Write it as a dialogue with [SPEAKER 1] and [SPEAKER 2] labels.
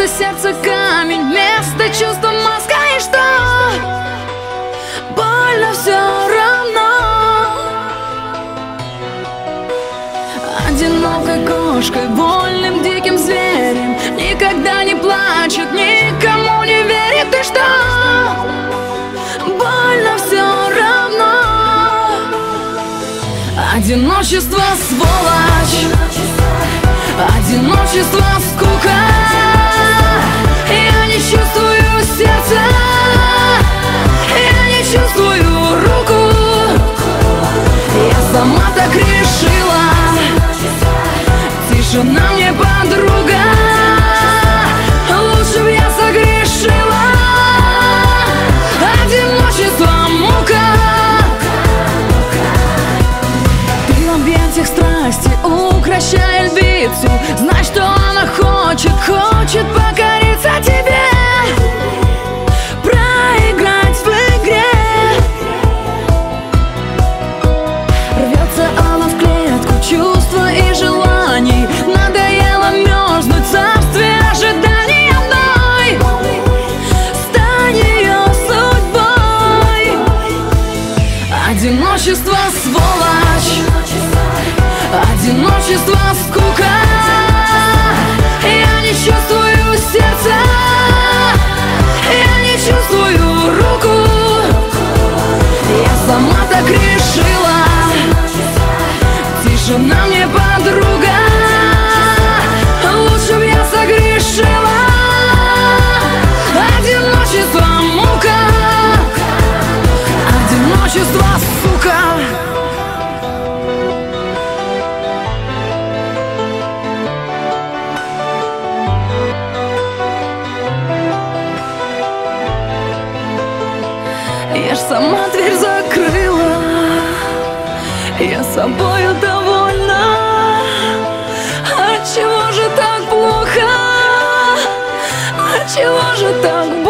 [SPEAKER 1] Вместо сердца камень, вместо чувства маска И что? Больно все равно. Одинокой кошкой, вольным диким зверем. Никогда не плачет, никому не верит И что? Больно все равно. Одиночество сволочь. Одиночество скука так решила Тишина мне подруга Лучше б я согрешила. Одиночество мука. Ты в объятиях страсти укращая Одиночество сволочь. Одиночество скука. Я не чувствую сердца. Я не чувствую руку. Я сама так решила. Тишина мне подруга Я ж сама дверь закрыла. Я собою довольна. А чего же так плохо? А чего же так больно